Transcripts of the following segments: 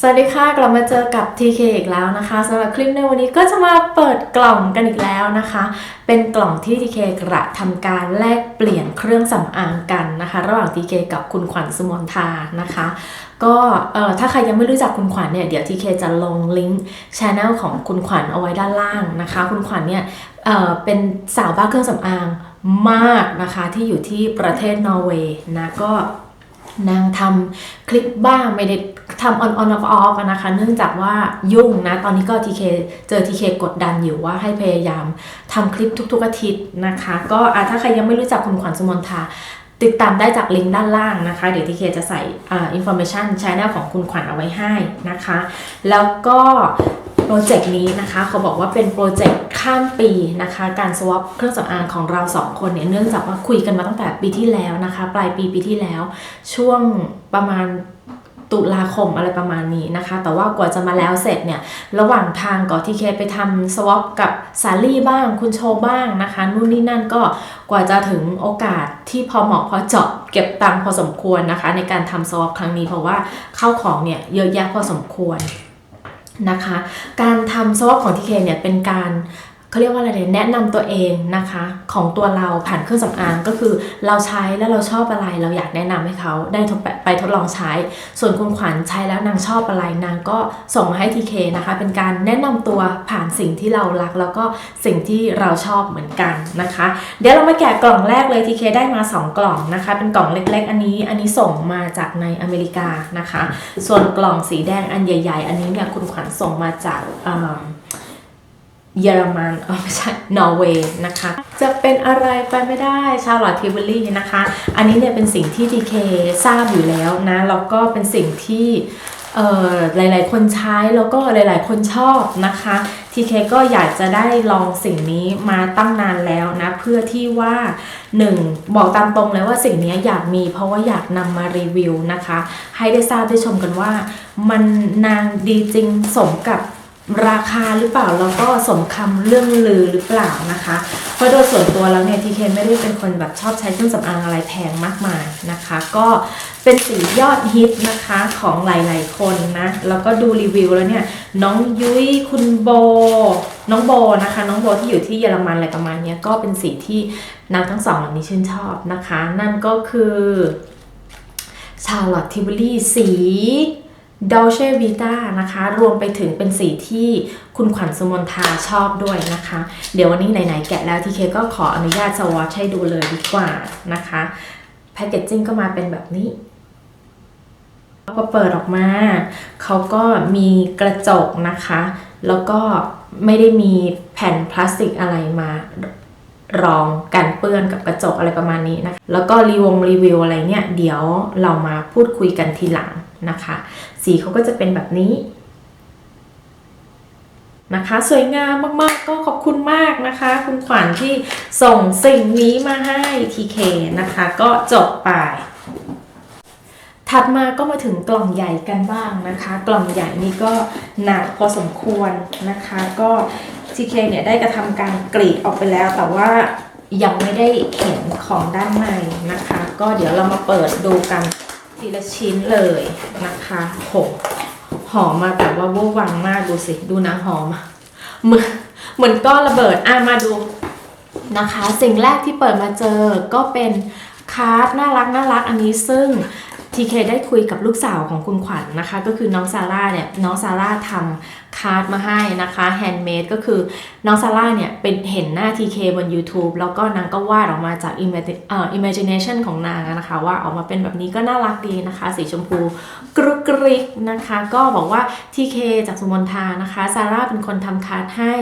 สวัสดีค่ะกลับมาเจอกับ TK อีกแล้วนะคะสำหรับคลิปในวันนี้ก็จะมาเปิดกล่องกันอีกแล้วนะคะ เป็นกล่องที่ TK กระทำการแลกเปลี่ยนเครื่องสำอางกันนะคะ ระหว่าง TK กับคุณขวัญสมนทานะคะ ก็เอ่อถ้าใครยังไม่รู้จักคุณขวัญเนี่ยเดี๋ยว TK จะลงลิงก์ช anel ของคุณขวัญเอาไว้ด้านล่างนะคะ คุณขวัญเนี่ยเอ่อเป็นสาวบ้าเครื่องสำอางมากนะคะที่อยู่ที่ประเทศนอร์เวย์นะก็นางทำคลิปบ้างไม่ได้ ทำ on on off off อะนะคะ เนื่องจากว่ายุ่งนะ ตอนนี้ก็ทีเคเจอทีเคกดดันอยู่ว่าให้พยายามทำคลิปทุกๆอาทิตย์นะคะ ก็ะถ้าใครยังไม่รู้จักคุณขวัญสมนทาติดตามได้จากลิงก์ด้านล่างนะคะ เดี๋ยวทีเคจะใส่อ่า information channel ของคุณขวัญเอาไว้ให้นะคะ แล้วก็โปรเจกต์นี้นะคะเขาบอกว่าเป็นโปรเจกต์ข้ามปีนะคะ การ swap เครื่องสำอางของเราสองคนเนี่ยเนื่องจากว่าคุยกันมาตั้งแต่ปีที่แล้วนะคะ ปลายปีปีที่แล้ว ช่วงประมาณ ตุลาคมอะไรประมาณนี้นะคะ แต่ว่ากว่าจะมาแล้วเสร็จเนี่ย ระหว่างทางก่อนที่เคไปทำสวอปกับสาลี่บ้าง คุณโชว์บ้างนะคะ นู่นนี่นั่นก็กว่าจะถึงโอกาสที่พอเหมาะพอเจาะเก็บตังค์พอสมควรนะคะ ในการทำสวอปครั้งนี้เพราะว่าเข้าของเนี่ยเยอะแยะพอสมควรนะคะ การทำสวอปของทีเคเนี่ยเป็นการ เขาเรียกว่าอะไรเนี่ยแนะนำตัวเองนะคะของตัวเราผ่านเครื่องสำอางก็คือเราใช้แล้วเราชอบอะไรเราอยากแนะนำให้เขาได้ทไปไปทดลองใช้ ส่วนคุณขวัญใช้แล้วนางชอบอะไรนางก็ส่งมาให้ทีเคนะคะ เป็นการแนะนำตัวผ่านสิ่งที่เรารัก แล้วก็สิ่งที่เราชอบเหมือนกันนะคะ เดี๋ยวเรามาแกะกล่องแรกเลยทีเคได้มา 2 กล่องนะคะ เป็นกล่องเล็ก ๆ อันนี้อันนี้ส่งมาจากในอเมริกานะคะ ส่วนกล่องสีแดงอันใหญ่ ๆ อันนี้เนี่ยคุณขวัญส่งมาจาก เยอรมันเออไม่ใช่นอร์เวย์นะคะ จะเป็นอะไรไปไม่ได้ชาร์ลอตทิวลี่นะคะ อันนี้เนี่ยเป็นสิ่งที่ดีเคทราบอยู่แล้วนะแล้วก็เป็นสิ่งที่หลาย ๆ คนใช้แล้วก็หลาย ๆ คนชอบนะคะทีเคก็อยากจะได้ลองสิ่งนี้มาตั้งนานแล้วนะ เพื่อที่ว่าหนึ่งบอกตามตรงเลยว่าสิ่งนี้อยากมีเพราะว่าอยากนำมารีวิวนะคะ ให้ได้ทราบได้ชมกันว่า มันนางดีจริงสมกับ ราคาหรือเปล่าแล้วก็สมคำเรื่องลือหรือเปล่านะคะ เพราะโดยส่วนตัวแล้วเนี่ยทีเคไม่ได้เป็นคนแบบชอบใช้เครื่องสำอางอะไรแพงมากมายนะคะ ก็เป็นสียอดฮิตนะคะของหลาย ๆ คนนะแล้วก็ดูรีวิวแล้วเนี่ยน้องยุ้ยคุณโบ น้องโบนะคะ น้องโบที่อยู่ที่เยอรมันอะไรประมาณนี้ก็เป็นสีที่นางทั้งสองเหล่านี้ชื่นชอบนะคะ นั่นก็คือชาร์ลอตทิบลี่สี ดอลเช่วีตานะคะ รวมไปถึงเป็นสีที่คุณขวัญสมนทาชอบด้วยนะคะ เดี๋ยววันนี้ไหนๆแกะแล้วทีเคก็ขออนุญาตสวอชให้ดูเลยดีกว่านะคะแพคเกจจิ้งก็มาเป็นแบบนี้พอเปิดออกมา เขาก็มีกระจกนะคะ แล้วก็ไม่ได้มีแผ่นพลาสติกอะไรมารองกันเปื้อนกับกระจกอะไรประมาณนี้นะคะ แล้วก็รีวงรีวิวอะไรเนี่ย เดี๋ยวเรามาพูดคุยกันทีหลัง นะคะ สีเขาก็จะเป็นแบบนี้นะคะ สวยงามมากๆ ก็ขอบคุณมากนะคะ คุณขวัญที่ส่งสิ่งนี้มาให้ TK นะคะ ก็จบไป ถัดมาก็มาถึงกล่องใหญ่กันบ้างนะคะ กล่องใหญ่นี้ก็หนักพอสมควรนะคะ ก็ TK เนี่ยได้กระทำการกรีดออกไปแล้ว แต่ว่ายังไม่ได้เห็นของด้านในนะคะ ก็เดี๋ยวเรามาเปิดดูกัน ทีละชิ้นเลยนะคะโหหอมมาแต่ว่าวอร์วังมากดูสิ ดูนะหอมเหมือนเหมือนก้อนระเบิดอะมาดูนะคะ สิ่งแรกที่เปิดมาเจอก็เป็นคาร์ดน่ารักน่ารักอันนี้ซึ่งทีเคได้คุยกับลูกสาวของคุณขวัญนนะคะ ก็คือน้องซาร่าเนี่ยน้องซาร่าทำ คาร์ดมาให้นะคะแฮนด์เมดก็คือน้องซาร่าเนี่ยเป็นเห็นหน้า TK บน YouTube แล้วก็นางก็วาดออกมาจาก imagi- เอ่อ imagination ของนางนะคะว่าออกมาเป็นแบบนี้ก็น่ารักดีนะคะ สีชมพูกรุกกริกนะคะ ก็บอกว่า TK จากสุมนทานะคะซาร่าเป็นคนทำคาร์ดให้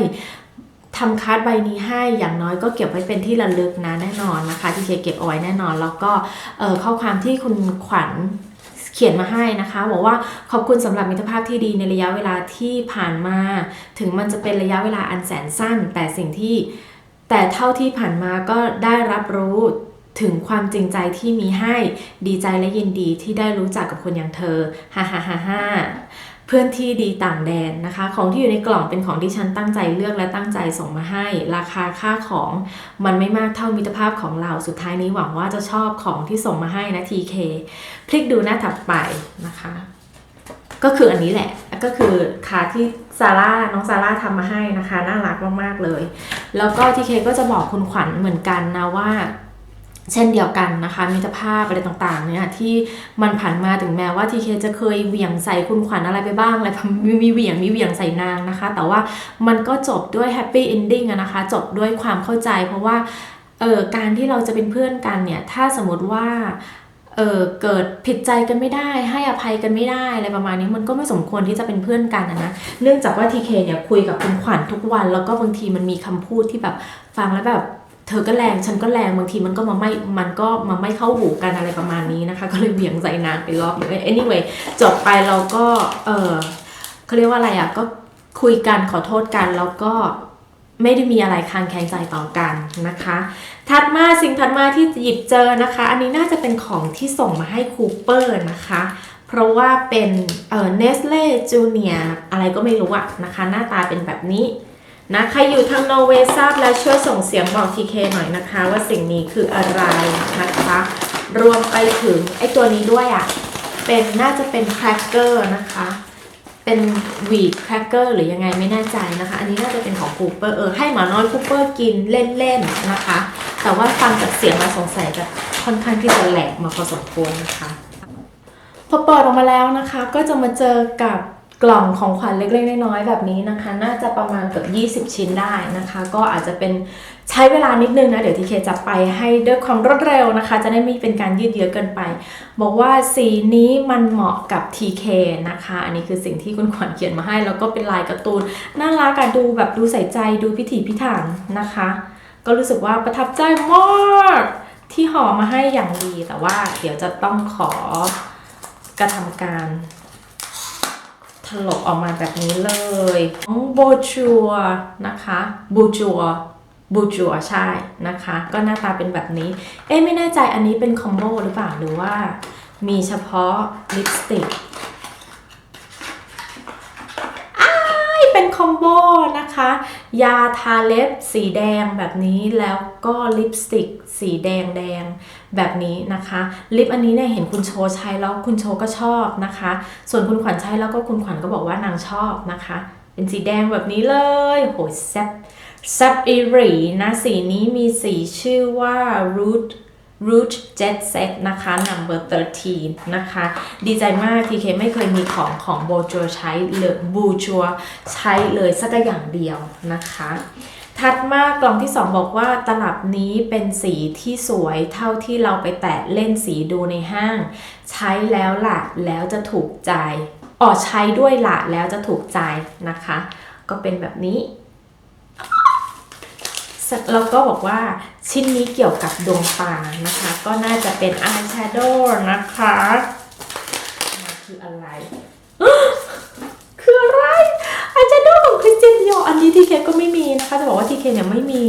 ทำคัดใบนี้ให้อย่างน้อยก็เก็บไว้เป็นที่ระลึกนะแน่นอนนะคะที่เคเก็บเอาไว้แน่นอน แล้วก็เอ่อข้อความที่คุณขวัญ เขียนมาให้นะคะบอกว่าขอบคุณสำหรับมิตรภาพที่ดีในระยะเวลาที่ผ่านมา ถึงมันจะเป็นระยะเวลาอันแสนสั้น แต่สิ่งที่แต่เท่าที่ผ่านมาก็ได้รับรู้ถึงความจริงใจที่มีให้ดีใจและยินดีที่ได้รู้จักกับคนอย่างเธอฮ่าฮ่าฮ่าฮ่า พื่อนที่ดีต่างแดนนะคะ ของที่อยู่ในกล่องเป็นของที่ฉันตั้งใจเลือกและตั้งใจส่งมาให้ ราคาค่าของมันไม่มากเท่ามิตรภาพของเรา สุดท้ายนี้หวังว่าจะชอบของที่ส่งมาให้นะ TK พลิกดูหน้าถัดไปนะคะ ก็คืออันนี้แหละ ก็คือขาที่ซาร่าน้องซาร่าทำมาให้นะคะ น่ารักมากๆเลย แล้วก็ทีเคก็จะบอกคุณขวัญเหมือนกันนะว่า เช่นเดียวกันนะคะมิตรภาพอะไรต่างๆเนี่ยที่มันผ่านมาถึงแม้ว่าทีเคจะเคยเหวี่ยงใส่คุณขวัญอะไรไปบ้างอะไรมีมีเหวี่ยงมีเหวี่ยงใส่นางนะคะ แต่ว่ามันก็จบด้วยแฮปปี้เอนดิ้งนะคะ จบด้วยความเข้าใจ เพราะว่าเออการที่เราจะเป็นเพื่อนกันเนี่ยถ้าสมมติว่าเออเกิดผิดใจกันไม่ได้ ให้อภัยกันไม่ได้อะไรประมาณนี้มันก็ไม่สมควรที่จะเป็นเพื่อนกันนะนะเนื่องจากว่าทีเคเนี่ยคุยกับคุณขวัญทุกวัน แล้วก็บางทีมันมีคำพูดที่แบบฟังแล้วแบบ เธอก็แรงฉันก็แรงบางทีมันก็มาไม่มันก็มาไม่เข้าหูกันอะไรประมาณนี้นะคะ ก็เลยเบี่ยงใส่นางไปรอบนึง anyway จบไปเราก็เออเขาเรียกว่าอะไรอะก็คุยกันขอโทษกันแล้วก็ไม่ได้มีอะไรคางแคงใจต่อกันนะคะ ถัดมาสิ่งถัดมาที่หยิบเจอนะคะ อันนี้น่าจะเป็นของที่ส่งมาให้คูเปอร์นะคะ เพราะว่าเป็นเออเนสเล่จูเนียอะไรก็ไม่รู้อะนะคะ หน้าตาเป็นแบบนี้ นะใครอยู่ทางนอร์เวย์ทราบแล้วช่วยส่งเสียงบอกทีเคหน่อยนะคะ ว่าสิ่งนี้คืออะไรนะคะ รวมไปถึงไอตัวนี้ด้วยอะ่ะเป็นน่าจะเป็นแครกเกอร์นะคะ เป็นวีดแครกเกอร์หรือยังไงไม่แน่ใจนะคะ อันนี้น่าจะเป็นของคูเปอร์เออให้หมาน้อยคูเปอร์กินเล่นๆนะคะ แต่ว่าฟังจากเสียงมาสงสัยจะค่อนข้างที่จะแหลกมาพอสมควรนะคะพอเปิดออกมาแล้วนะคะ ก็จะมาเจอกับ กล่องของขวัญเล็กๆน้อยๆแบบนี้นะคะ น่าจะประมาณเกือบ20 ชิ้นได้นะคะ ก็อาจจะเป็นใช้เวลานิดนึงนะ เดี๋ยวทีเคจะไปให้ด้วยความรวดเร็วนะคะ จะได้ไม่เป็นการยืดเยื้อเกินไป บอกว่าสีนี้มันเหมาะกับ TK นะคะ อันนี้คือสิ่งที่คุณขวัญเขียนมาให้ แล้วก็เป็นลายการ์ตูนน่ารักอะดูแบบดูใส่ใจดูพิถีพิถันนะคะ ก็รู้สึกว่าประทับใจมากที่ห่อมาให้อย่างดีแต่ว่าเดี๋ยวจะต้องขอกระทำการ ลกออกมาแบบนี้เลยของโบจัวนะคะบูจัวบูจัวใช่นะคะ ก็หน้าตาเป็นแบบนี้ เอ๊ไม่แน่ใจอันนี้เป็นคอมโบหรือเปล่าหรือว่ามีเฉพาะลิปสติก เป็นค อมโบนะคะ ยาทาเล็บสีแดงแบบนี้แล้วก็ลิปสติกสีแดงแดงแบบนี้นะคะ ลิปอันนี้เนี่ยเห็นคุณโชว์ใช้แล้วคุณโชว์ก็ชอบนะคะ ส่วนคุณขวัญใช้แล้วก็คุณขวัญก็บอกว่านางชอบนะคะ เป็นสีแดงแบบนี้เลยโหแซ่บแซ่บอีรีนะสีนี้มีสีชื่อว่า root root jet set นะคะ number 13 นะคะ ดีใจมากทีเคไม่เคยมีของของโบจัวใช้เลยบูจัวใช้เลยสักอย่างเดียวนะคะ ถัดมากล่องที่ 2 บอกว่าตลับนี้เป็นสีที่สวยเท่าที่เราไปแตะเล่นสีดูในห้าง ใช้แล้วล่ะแล้วจะถูกใจอ๋อใช้ด้วยล่ะแล้วจะถูกใจนะคะ ก็เป็นแบบนี้ แล้วก็บอกว่าชิ้นนี้เกี่ยวกับดวงตานะคะ ก็น่าจะเป็นอายแชโดว์นะคะมันคืออะไรคืออะไรอายแชโดว์ของคริสเตียนดิออันนี้ทีเคก็ไม่มีนะคะ จะบอกว่าทีเคเนี่ยไม่มี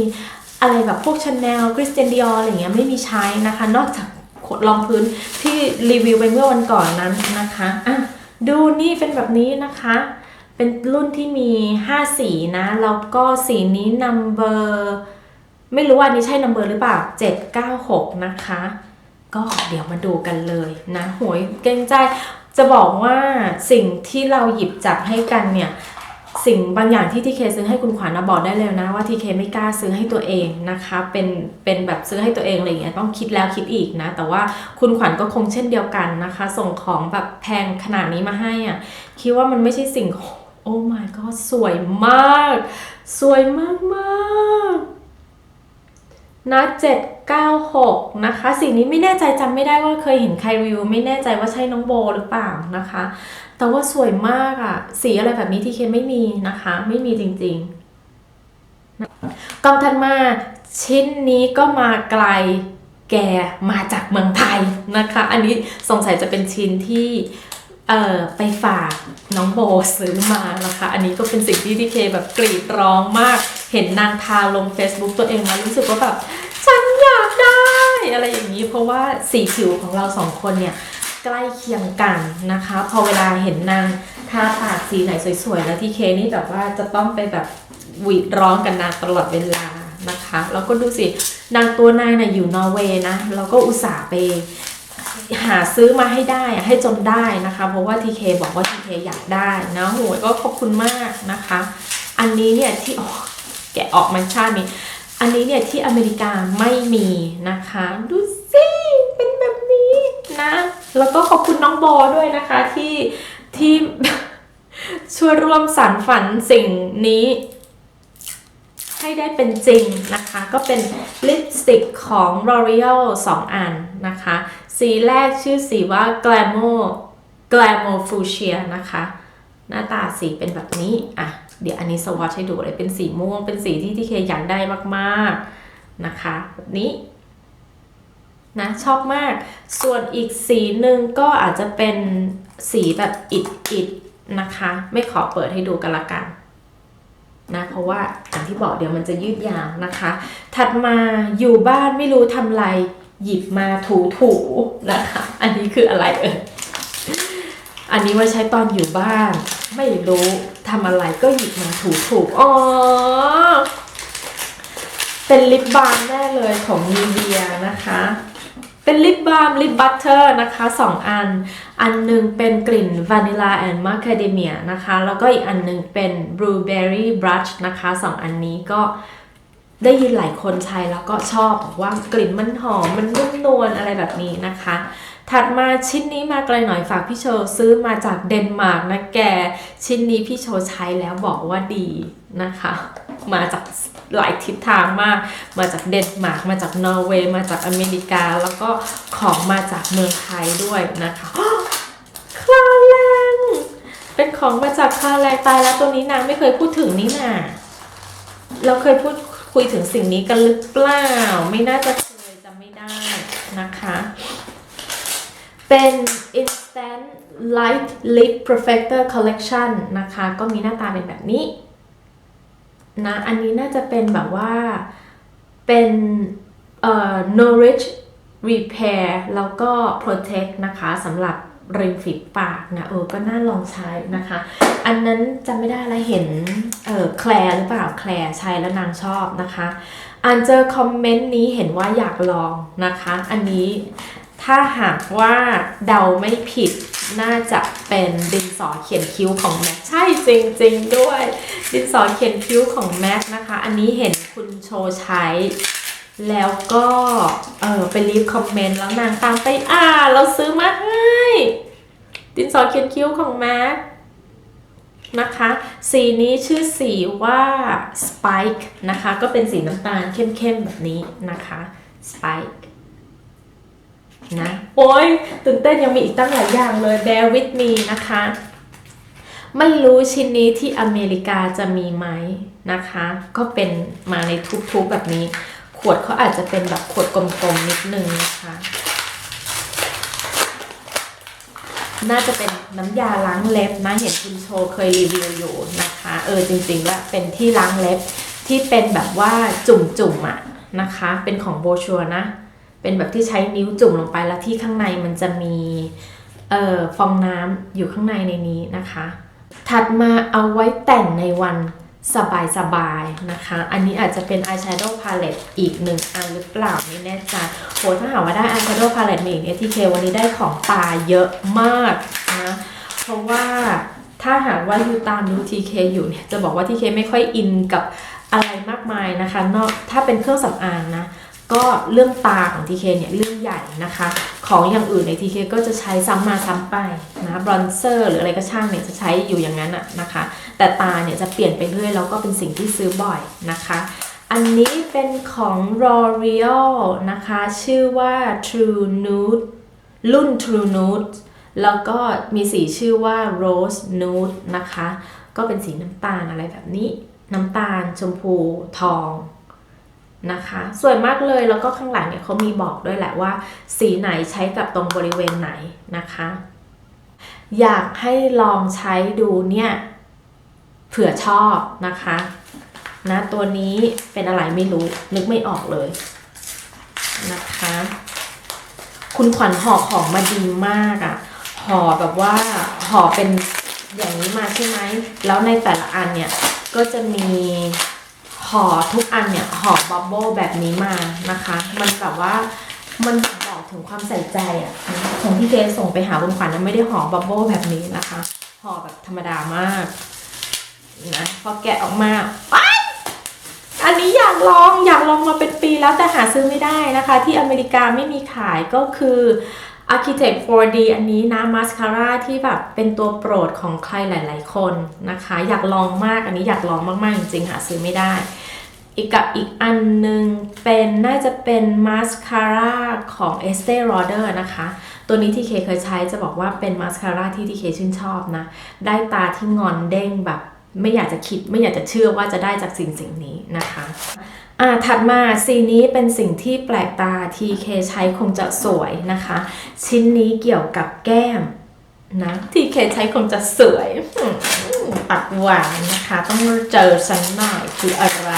อะไรแบบพวกชาแนลคริสเตียนดิออะไรอย่างเงี้ยไม่มีใช้นะคะ นอกจากรองพื้นที่รีวิวไปเมื่อวันก่อนนั้นนะคะอะดูนี่เป็นแบบนี้นะคะเป็นรุ่นที่มี 5 สีนะ แล้วก็สีนี้ number ไม่รู้ว่านี้ใช่ number หรือเปล่า 796 นะคะ ก็เดี๋ยวมาดูกันเลยนะโหยเกรงใจจะบอกว่าสิ่งที่เราหยิบจับให้กันเนี่ย สิ่งบางอย่างที่ทีเคซื้อให้คุณขวัญนะบอกได้เลยนะว่าทีเคไม่กล้าซื้อให้ตัวเองนะคะ เป็นเป็นแบบซื้อให้ตัวเองอะไรอย่างเงี้ยต้องคิดแล้วคิดอีกนะ แต่ว่าคุณขวัญก็คงเช่นเดียวกันนะคะ ส่งของแบบแพงขนาดนี้มาให้อะ่ะคิดว่ามันไม่ใช่สิ่งโอ้ my god สวยมาก สวยมากมากๆ นะ796นะคะสิ่งนี้ไม่แน่ใจจำไม่ได้ว่าเคยเห็นใครรีวิวไม่แน่ใจว่าใช่น้องโบหรือเปล่านะคะ แต่ว่าสวยมากอะสีอะไรแบบนี้ที่เคนไม่มีนะคะ ไม่มีจริงๆกองทันมาชิ้นนี้ก็มาไกลแกมาจากเมืองไทยนะคะ อันนี้สงสัยจะเป็นชิ้นที่เอ่อไปฝากน้องโบซื้อมานะคะ อันนี้ก็เป็นสิ่งที่ที่เคแบบกรีดร้องมาก เห็นนางทาลง Facebook ตัวเองแล้วรู้สึกว่าแบบฉันอยากได้อะไรอย่างนี้ เพราะว่าสีผิวของเราสองคนเนี่ยใกล้เคียงกันนะคะ พอเวลาเห็นนางทาปากสีไหนสวยๆ แล้วที่เคนี่แบบว่าจะต้องไปแบบหวีดร้องกันนางตลอดเวลานะคะแล้วก็ดูสินางตัวนายน่ะอยู่นอร์เวย์นะแล้วก็อุตส่าห์ไปหาซื้อมาให้ได้ให้จนได้นะคะ เพราะว่าทีเคบอกว่าทีเคอยากได้นะโหยก็ขอบคุณมากนะคะ อันนี้เนี่ยที่อ๋อ แกะออกมันชาตินี้อันนี้เนี่ยที่อเมริกาไม่มีนะคะ ดูสิเป็นแบบนี้นะแล้วก็ขอบคุณน้องโบด้วยนะคะที่ที่ช่วยร่วมสารฝันสิ่งนี้ ให้ได้เป็นจริงนะคะ ก็เป็นลิปสติกของ L'Oreal 2 อันนะคะ สีแรกชื่อสีว่า Glamour Glamour Fuchsia นะคะ หน้าตาสีเป็นแบบนี้อะ เดี๋ยวอันนี้สวอตให้ดูเลยเป็นสีม่วง เป็นสีที่ที่เคอยากได้มากๆนะคะแบบนี้นะชอบมาก ส่วนอีกสีหนึ่งก็อาจจะเป็นสีแบบอิดอิดนะคะ ไม่ขอเปิดให้ดูกันละกันนะเพราะว่าอย่างที่บอกเดี๋ยวมันจะยืดยาวนะคะ ถัดมาอยู่บ้านไม่รู้ทำอะไรหยิบมาถูถูๆนะคะ อันนี้คืออะไรเอ่ยอันนี้ไว่าใช้ตอนอยู่บ้าน ไม่รู้ ทำอะไรก็หยิบมาถูถูๆอ๋อ เป็นลิปบาล์มแน่เลยของนีเวียนะคะ เป็นลิปบาล์มลิปบัตเตอร์นะคะสองอัน อันหนึ่งเป็นกลิ่นวานิลาแอนด์มาคาเดเมียนะคะ แล้วก็อีกอันหนึ่งเป็นบลูเบอร์รี่บรัชนะคะสองอันนี้ก็ได้ยินหลายคนใช้แล้วก็ชอบบอกว่ากลิ่นมันหอมมันนุ่มนวลอะไรแบบนี้นะคะ ถัดมาชิ้นนี้มาไกลหน่อยฝากพี่โชซื้อมาจากเดนมาร์กนะแก ชิ้นนี้พี่โชใช้แล้วบอกว่าดีนะคะ มาจากหลายทิศทางมาก มาจากเดนมาร์กมาจากนอร์เวย์มาจากอเมริกา แล้วก็ของมาจากเมืองไทยด้วยนะคะคลาแลนเป็นของมาจากคลาแลนตายแล้วตัวนี้นางไม่เคยพูดถึงนี่นาเราเคยพูดคุยถึงสิ่งนี้กันหรือเปล่า ไม่น่าจะเคยจำไม่ได้นะคะ เป็น Instant Light Lip Perfector Collection นะคะ ก็มีหน้าตาเป็นแบบนี้นะอันนี้น่าจะเป็นแบบว่าเป็นเอ่อ nourish repair แล้วก็ protect นะคะสำหรับริมฝีปากนะเออก็น่าลองใช้นะคะ อันนั้นจำไม่ได้แล้วเห็นเออแคลร์หรือเปล่าแคลร์ใช้แล้วนางชอบนะคะ อ่านเจอคอมเมนต์นี้เห็นว่าอยากลองนะคะ อันนี้ ถ้าหากว่าเดาไม่ผิดน่าจะเป็นดินสอเขียนคิ้วของแม็กใช่จริงๆด้วย ดินสอเขียนคิ้วของแม็กนะคะ อันนี้เห็นคุณโชใช้ แล้วก็เออไปรีบคอมเมนต์แล้วนางตามไปอ่าเราซื้อมาให้ดินสอเขียนคิ้วของแม็กนะคะ สีนี้ชื่อสีว่า Spike นะคะ ก็เป็นสีน้ำตาลเข้มๆแบบนี้นะคะ Spike นะโอ้ยตื่นเต้นยังมีอีกตั้งหลายอย่างเลย bear with me นะคะ ไม่รู้ชิ้นนี้ที่อเมริกาจะมีไหมนะคะ ก็เป็นมาในทุบๆแบบนี้ ขวดเขาอาจจะเป็นแบบขวดกลมๆนิดนึงนะคะ น่าจะเป็นน้ำยาล้างเล็บนะ เห็นคุณโชเคยรีวิวอยู่นะคะ เออจริงๆแล้วเป็นที่ล้างเล็บที่เป็นแบบว่าจุ่มๆอะนะคะ เป็นของโบชัวนะ เป็นแบบที่ใช้นิ้วจุ่มลงไปแล้วที่ข้างในมันจะมีเอ่อฟองน้ำอยู่ข้างในในนี้นะคะ ถัดมาเอาไว้แต่งในวันสบายๆนะคะ อันนี้อาจจะเป็น eyeshadow palette อีกหนึ่งอันหรือเปล่าไม่แน่ใจโหถ้าหากว่าได้ eyeshadow palette มาอีกเนี่ยทีเควันนี้ได้ของตาเยอะมากนะ เพราะว่าถ้าหากว่าอยู่ตามดูทีเคอยู่เนี่ย จะบอกว่าทีเคไม่ค่อยอินกับอะไรมากมายนะคะ นอกถ้าเป็นเครื่องสำอางนะ ก็เรื่องตาของ TK เนี่ยเรื่องใหญ่นะคะ ของอย่างอื่นใน TK ก็จะใช้ซ้ำมาซ้ำไปนะบรอนเซอร์หรืออะไรก็ช่างเนี่ยจะใช้อยู่อย่างนั้นอะนะคะ แต่ตาเนี่ยจะเปลี่ยนไปเรื่อยแล้วก็เป็นสิ่งที่ซื้อบ่อยนะคะ อันนี้เป็นของ L'Oreal นะคะ ชื่อว่า True Nude รุ่น True Nude แล้วก็มีสีชื่อว่า Rose Nude นะคะ ก็เป็นสีน้ำตาลอะไรแบบนี้ น้ำตาลชมพูทอง นะคะสวยมากเลยแล้วก็ข้างหลังเนี่ยเขามีบอกด้วยแหละว่า สีไหนใช้กับตรงบริเวณไหนนะคะ อยากให้ลองใช้ดูเนี่ยเผื่อชอบนะคะนะตัวนี้เป็นอะไรไม่รู้นึกไม่ออกเลยนะคะ คุณขวัญห่อของมาดีมากอะ่ะห่อแบบว่าห่อเป็นอย่างนี้มาใช่ไหมแล้วในแต่ละอันเนี่ยก็จะมี ห่อทุกอันเนี่ยห่อบับเบิ้ลแบบนี้มานะคะ มันแบบว่ามันบอกถึงความใส่ใจอะของที่เคส่งไปหาคุณขวัญนั้นไม่ได้ห่อบับเบิ้ลแบบนี้นะคะห่อแบบธรรมดามากนะพอแกะออกมาอันนี้อยากลองอยากลองมาเป็นปีแล้วแต่หาซื้อไม่ได้นะคะ ที่อเมริกาไม่มีขายก็คือ Architect 4D อันนี้นะมาสคาร่าที่แบบเป็นตัวโปรดของใครหลาย ๆ คนนะคะ อยากลองมากอันนี้อยากลองมาก ๆ จริงๆ หาซื้อไม่ได้ อีกกับอีกอันหนึ่งเป็นน่าจะเป็นมาสคาร่าของ Estee Lauder นะคะ ตัวนี้ที่เคยใช้จะบอกว่าเป็นมาสคาร่าที่ที่เคชื่นชอบนะ ได้ตาที่งอนเด้งแบบ ไม่อยากจะคิดไม่อยากจะเชื่อว่าจะได้จากสิ่งสิ่งนี้นะคะอ่าถัดมาสีนี้เป็นสิ่งที่แปลกตา TK ใช้คงจะสวยนะคะ ชิ้นนี้เกี่ยวกับแก้มนะ TK ใช้คงจะสวยอืมปากหวานนะคะ ต้องเจอสันหน่อยคืออะไร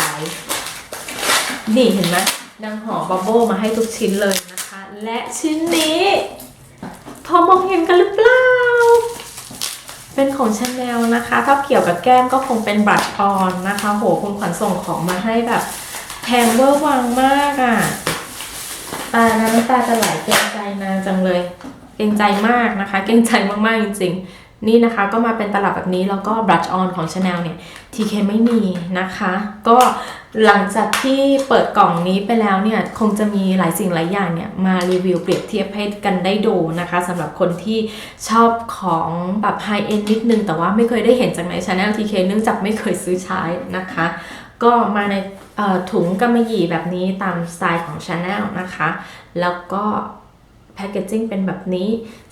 นี่เห็นไหมนางหอบับเบิ้ลมาให้ทุกชิ้นเลยนะคะ และชิ้นนี้ พอมองเห็นกันหรือเปล่า เป็นของชาแนลนะคะ ถ้าเกี่ยวกับแก้มก็คงเป็นบัตรออนนะคะ โหคุณขวัญส่งของมาให้แบบแพงเวอร์วังมากอะ่ะตาน้ำตาจะไหลเกรงใจนางจังเลย เกรงใจมากนะคะ เกรงใจมากๆจริงๆ นี่นะคะก็มาเป็นตลับแบบนี้แล้วก็บลัชออนของ Chanel เนี่ย TK ไม่มีนะคะ ก็หลังจากที่เปิดกล่องนี้ไปแล้วเนี่ย คงจะมีหลายสิ่งหลายอย่างเนี่ย มารีวิวเปรียบเทียบให้กันได้ดูนะคะสำหรับคนที่ชอบของแบบไฮเอ็นนิดนึง แต่ว่าไม่เคยได้เห็นจากใน Chanel TK เนื่องจากไม่เคยซื้อใช้นะคะ ก็มาในถุงกำมะหยี่แบบนี้ตามสไตล์ของ Chanel นะคะ แล้วก็ แพคเกจจิ้งเป็นแบบนี้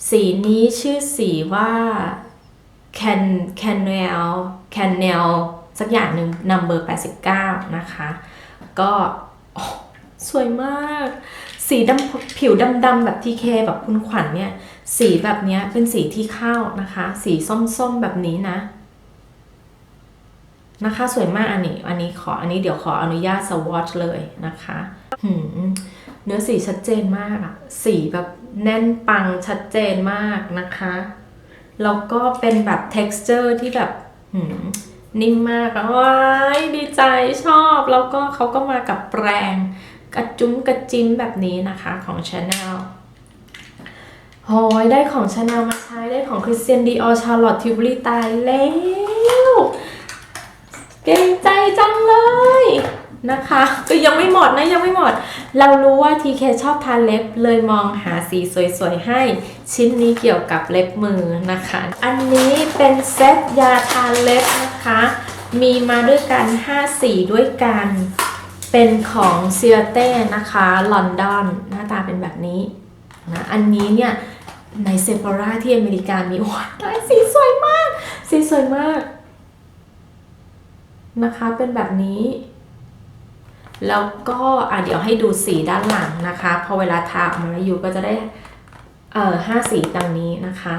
สีนี้ชื่อสีว่า can canel canel สักอย่างหนึ่ง number 89 นะคะ ก็สวยมาก สีดำผิวดำๆแบบทีเคแบบคุณขวัญเนี่ย สีแบบเนี้ยเป็นสีที่เข้านะคะ สีส้มๆแบบนี้นะนะคะสวยมากอันนี้อันนี้ขออันนี้เดี๋ยวขออนุญาตสวอชเลยนะคะ เนื้อสีชัดเจนมากอะสีแบบแน่นปังชัดเจนมากนะคะ แล้วก็เป็นแบบ texture ที่แบบนิ่มมากว้ายดีใจชอบ แล้วก็เขาก็มากับแปรงกระจุ้มกระจิ้มแบบนี้นะคะของ Chanel โหยได้ของ Chanel มาใช้ได้ของ Christian Dior Charlotte Tilbury ตายแล้ว เก่งใจจังเลย นะคะ ก็ยังไม่หมดนะยังไม่หมด เรารู้ว่า TK ชอบทาเล็บเลยมองหาสีสวยๆให้ ชิ้นนี้เกี่ยวกับเล็บมือนะคะ อันนี้เป็นเซตยาทาเล็บนะคะ มีมาด้วยกัน 5 สีด้วยกัน เป็นของเซียเต้นะคะ ลอนดอน หน้าตาเป็นแบบนี้นะอันนี้เนี่ยในเซฟ h ราที่อเมริกามีโอ้ยลายสีสวยมาก สีสวยมาก นะคะเป็นแบบนี้ แล้วก็อะเดี๋ยวให้ดูสีด้านหลังนะคะพอเวลาทาออกมาอยู่ก็จะได้เอ่อห้าสีดังนี้นะคะ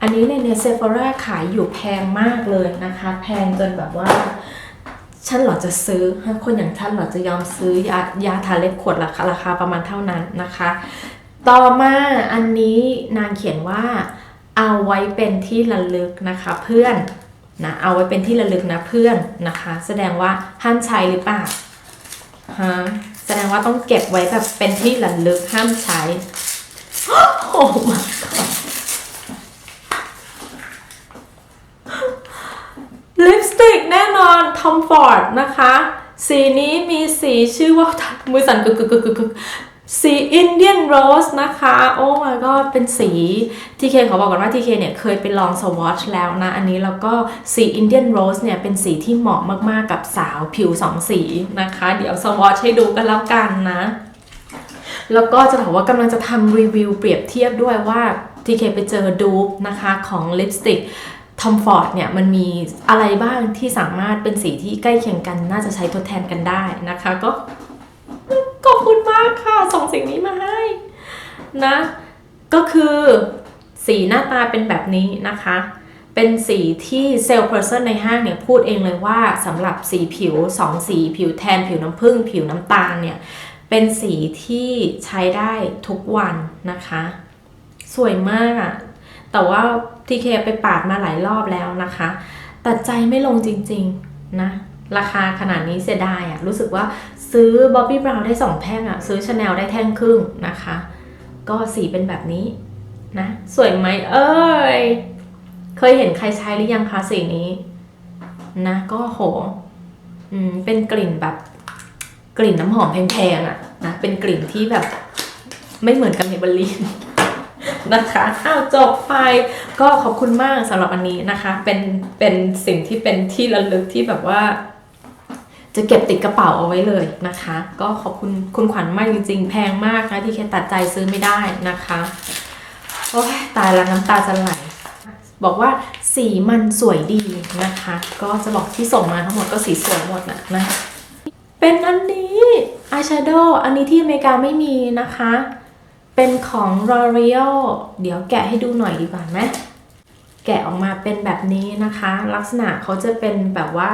อันนี้ในเนเซฟ h ราขายอยู่แพงมากเลยนะคะ แพงจนแบบว่าฉันหรอจะซื้อคนอย่างฉันหรอจะยอมซื้อยายาทาเล็บขวดราคาราคาประมาณเท่านั้นนะคะ ต่อมาอันนี้นางเขียนว่าเอาไว้เป็นที่ระลึกนะคะเพื่อน นะเอาไว้เป็นที่ระลึกนะเพื่อนนะคะ แสดงว่าห้ามใช้หรือเปล่าฮะแสดงว่าต้องเก็บไว้แบบเป็นที่ระลึกห้ามใช้โอ้ my god ลิปสติกแน่นอน Tom Ford นะคะ สีนี้มีสีชื่อว่ามือสั่นกึกกึกกึกกึก สี Indian Rose นะคะ โอ้ my god เป็นสีทีเคขอบอกก่อนว่าทีเคเนี่ยเคยไปลองสวอชแล้วนะ อันนี้แล้วก็สี Indian Rose เนี่ยเป็นสีที่เหมาะมากๆกับสาวผิวสองสีนะคะ เดี๋ยวสวอชให้ดูกันแล้วกันนะ แล้วก็จะบอกว่ากำลังจะทำรีวิวเปรียบเทียบด้วยว่า TK ไปเจอดูปนะคะของลิปสติกทอมฟอร์ดเนี่ยมันมีอะไรบ้างที่สามารถเป็นสีที่ใกล้เคียงกันน่าจะใช้ทดแทนกันได้นะคะ ก็ขอบคุณมากค่ะ สิ่งนี้มาให้นะ ก็คือสีหน้าตาเป็นแบบนี้นะคะ เป็นสีที่เซลล์เพอร์เซนในห้างเนี่ยพูดเองเลยว่าสำหรับสีผิวสองสีผิวแทน ผิวน้ำผึ้งผิวน้ำตาลเนี่ยเป็นสีที่ใช้ได้ทุกวันนะคะ สวยมากอะแต่ว่าทีเคไปปาดมาหลายรอบแล้วนะคะ ตัดใจไม่ลงจริงๆนะ ราคาขนาดนี้เสียดายอะรู้สึกว่าซื้อบ๊อบบี้บราวน์ได้สองแท่งอะซื้อชาแนลได้แท่งครึ่งนะคะ ก็สีเป็นแบบนี้นะ สวยไหมเอ้ย เคยเห็นใครใช้หรือยังคะสีนี้นะก็โหอืมเป็นกลิ่นแบบกลิ่นน้ำหอมแพงๆอะนะเป็นกลิ่นที่แบบไม่เหมือนกับเมเบลีนนะคะอ้าวจบไปก็ขอบคุณมากสำหรับอันนี้นะคะ เป็นเป็นสิ่งที่เป็นที่ระลึกที่แบบว่า จะเก็บติดกระเป๋าเอาไว้เลยนะคะ ก็ขอบคุณคุณขวัญมากจริงๆ แพงมากนะที่แค่ตัดใจซื้อไม่ได้นะคะโอ้ยตายแล้วน้ำตาจะไหลบอกว่าสีมันสวยดีนะคะ ก็จะบอกที่ส่งมาทั้งหมดก็สีสวยหมดนะนะ เป็นอันนี้อายแชโดว์อันนี้ที่อเมริกาไม่มีนะคะ เป็นของ L'Oreal เดี๋ยวแกะให้ดูหน่อยดีกว่าไหมแกะออกมาเป็นแบบนี้นะคะ ลักษณะเขาจะเป็นแบบว่า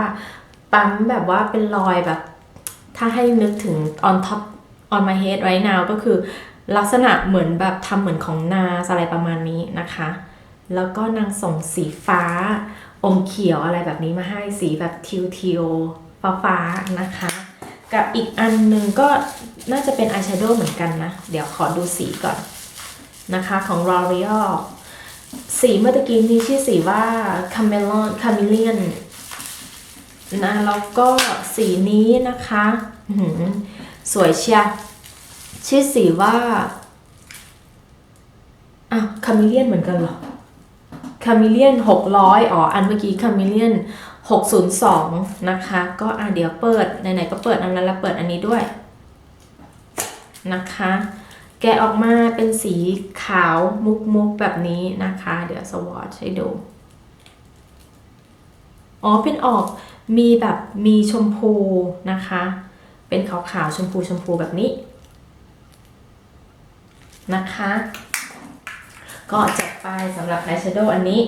ปั๊มแบบว่าเป็นรอยแบบ ถ้าให้นึกถึง on top on my head right now ก็คือลักษณะเหมือนแบบทำเหมือนของนาอะไรประมาณนี้นะคะ แล้วก็นางส่งสีฟ้า อมเขียวอะไรแบบนี้มาให้สีแบบทิวทิวฟ้าฟ้านะคะ กับอีกอันหนึ่งก็น่าจะเป็นอายแชโดว์เหมือนกันนะ เดี๋ยวขอดูสีก่อนนะคะของ L'Oreal สีเมื่อกี้นี้ชื่อสีว่า Chameleon Chameleon นะแล้วก็สีนี้นะคะสวยเชียชื่อสีว่าอ้าวคามิเลียนเหมือนกันเหรอคามิเลียน600อ๋ออันเมื่อกี้คามิเลียน602 นะคะ ก็อะเดี๋ยวเปิด ไหนๆก็เปิดอันนั้นแล้วเปิดอันนี้ด้วยนะคะ แกะออกมาเป็นสีขาวมุกๆแบบนี้นะคะ เดี๋ยวสวอชให้ดู อ๋อเป็นออก มีแบบมีชมพูนะคะ เป็นขาวๆชมพูชมพูแบบนี้นะคะ ก็จัดไปสำหรับไอแชโดว์อันนี้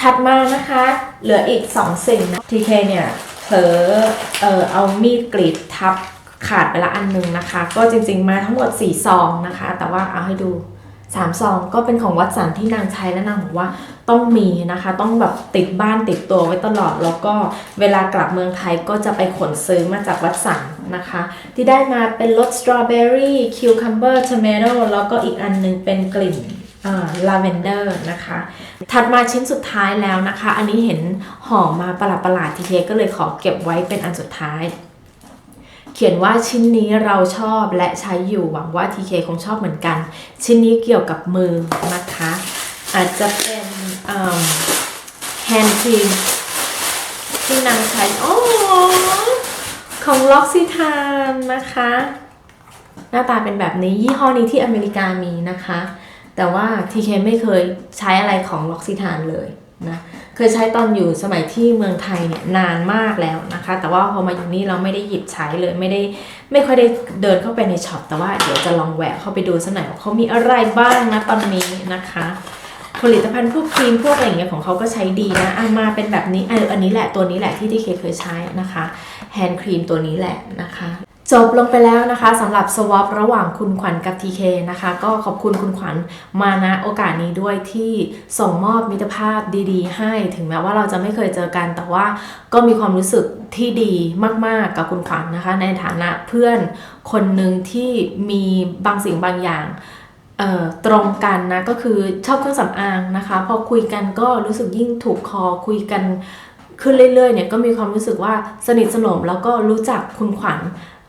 ถัดมานะคะ เหลืออีก 2 สิ่งนะ TK เนี่ยเผลอเออเอามีดกรีดทับขาดไปละอันหนึงนะคะ ก็จริงๆมาทั้งหมด 4 ซองนะคะ แต่ว่าเอาให้ดู 3ซองก็เป็นของวัดสันที่นางใช้และนางบอกว่าต้องมีนะคะ ต้องแบบติดบ้านติดตัวไว้ตลอด แล้วก็เวลากลับเมืองไทยก็จะไปขนซื้อมาจากวัดสันนะคะ ที่ได้มาเป็นรสสตรอเบอรี่คิวคัมเบอร์ทอมโตแล้วก็อีกอันหนึงเป็นกลิ่นลาเวนเดอร์นะคะ ถัดมาชิ้นสุดท้ายแล้วนะคะ อันนี้เห็นห่อมาประหลาดประหลาดๆทีเคก็เลยขอเก็บไว้เป็นอันสุดท้าย เขียนว่าชิ้นนี้เราชอบและใช้อยู่หวังว่าทีเคคงชอบเหมือนกัน ชิ้นนี้เกี่ยวกับมือนะคะ อาจจะเป็นแฮนด์ครีมที่นางใช้โอ๋อของล็อกซิทานนะคะ หน้าตาเป็นแบบนี้ยี่ห้อนี้ที่อเมริกามีนะคะ แต่ว่า TK ไม่เคยใช้อะไรของล็อกซิทานเลยนะ เคยใช้ตอนอยู่สมัยที่เมืองไทยเนี่ยนานมากแล้วนะคะ แต่ว่าพอมาอยู่นี่เราไม่ได้หยิบใช้เลยไม่ได้ไม่ค่อยได้เดินเข้าไปในช็อปแต่ว่าเดี๋ยวจะลองแหวะเข้าไปดูสักหน่อยว่าเขามีอะไรบ้างนะตอนนี้นะคะ ผลิตภัณฑ์พวกครีมพวกอะไรอย่างเงี้ยของเขาก็ใช้ดีนะอะมาเป็นแบบนี้เอออันนี้แหละตัวนี้แหละที่ที่เคเคยใช้นะคะแฮนด์ครีมตัวนี้แหละนะคะ จบลงไปแล้วนะคะสำหรับสวอประหว่างคุณขวัญกับ TK นะคะ ก็ขอบคุณคุณขวัญมาณโอกาสนี้ด้วยที่ส่งมอบมิตรภาพดีๆ ให้ถึงแม้ว่าเราจะไม่เคยเจอกัน แต่ว่าก็มีความรู้สึกที่ดีมากๆกับคุณขวัญนะคะ ในฐานะเพื่อนคนหนึ่งที่มีบางสิ่งบางอย่างตรงกันนะก็คือชอบเครื่องสำอางนะคะ พอคุยกันก็รู้สึกยิ่งถูกคอคุยกันขึ้นเรื่อยๆเนี่ยก็มีความรู้สึกว่าสนิทสนมแล้วก็รู้จักคุณขวัญ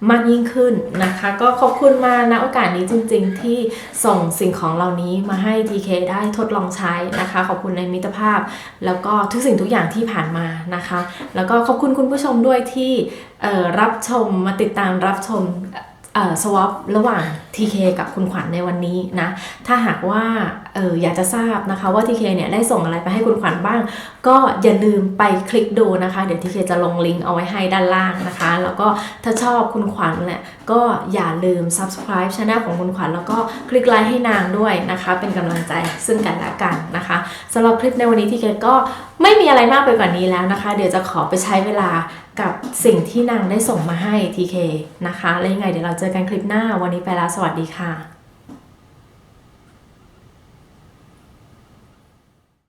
มากยิ่งขึ้นนะคะ ก็ขอบคุณมาณโอกาสนี้จริง ๆ ที่ส่งสิ่งของเหล่านี้มาให้ TK ได้ทดลองใช้นะคะ ขอบคุณในมิตรภาพ แล้วก็ทุกสิ่งทุกอย่างที่ผ่านมานะคะ แล้วก็ขอบคุณคุณผู้ชมด้วยที่รับชมมาติดตามรับชมสวอประหว่าง TK กับคุณขวัญในวันนี้นะ ถ้าหากว่าอออยากจะทราบนะคะว่า TK เนี่ยได้ส่งอะไรไปให้คุณขวัญบ้าง ก็อย่าลืมไปคลิกดูนะคะ เดี๋ยว TK จะลงลิงก์เอาไว้ให้ด้านล่างนะคะ แล้วก็ถ้าชอบคุณขวัญเนี่ยก็อย่าลืม subscribe channel ของคุณขวัญแล้วก็คลิกไลค์ให้นางด้วยนะคะ เป็นกำลังใจซึ่งกันและกันนะคะสำหรับคลิปในวันนี้ TK ก็ไม่มีอะไรมากไปกว่านี้แล้วนะคะ เดี๋ยวจะขอไปใช้เวลากับสิ่งที่นางได้ส่งมาให้ TK นะคะ แล้วยังไงเดี๋ยวเราเจอกันคลิปหน้าวันนี้ไปแล้วสวัสดีค่ะ